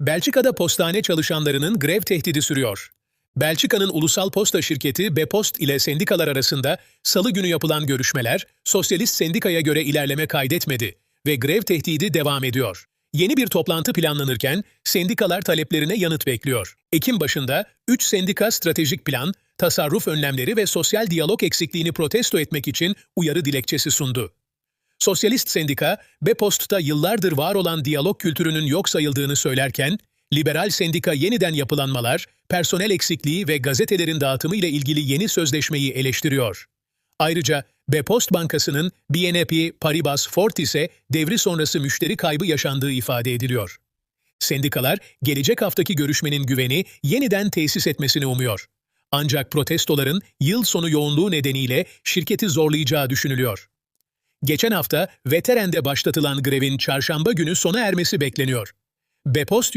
Belçika'da postane çalışanlarının grev tehdidi sürüyor. Belçika'nın ulusal posta şirketi Bepost ile sendikalar arasında salı günü yapılan görüşmeler, sosyalist sendikaya göre ilerleme kaydetmedi ve grev tehdidi devam ediyor. Yeni bir toplantı planlanırken sendikalar taleplerine yanıt bekliyor. Ekim başında 3 sendika stratejik plan, tasarruf önlemleri ve sosyal diyalog eksikliğini protesto etmek için uyarı dilekçesi sundu. Sosyalist sendika, Bepost'ta yıllardır var olan diyalog kültürünün yok sayıldığını söylerken, liberal sendika yeniden yapılanmalar, personel eksikliği ve gazetelerin dağıtımı ile ilgili yeni sözleşmeyi eleştiriyor. Ayrıca Bepost Bankası'nın BNP Paribas Fortis'e devri sonrası müşteri kaybı yaşandığı ifade ediliyor. Sendikalar, gelecek haftaki görüşmenin güveni yeniden tesis etmesini umuyor. Ancak protestoların yıl sonu yoğunluğu nedeniyle şirketi zorlayacağı düşünülüyor. Geçen hafta Veteren'de başlatılan grevin çarşamba günü sona ermesi bekleniyor. Bepost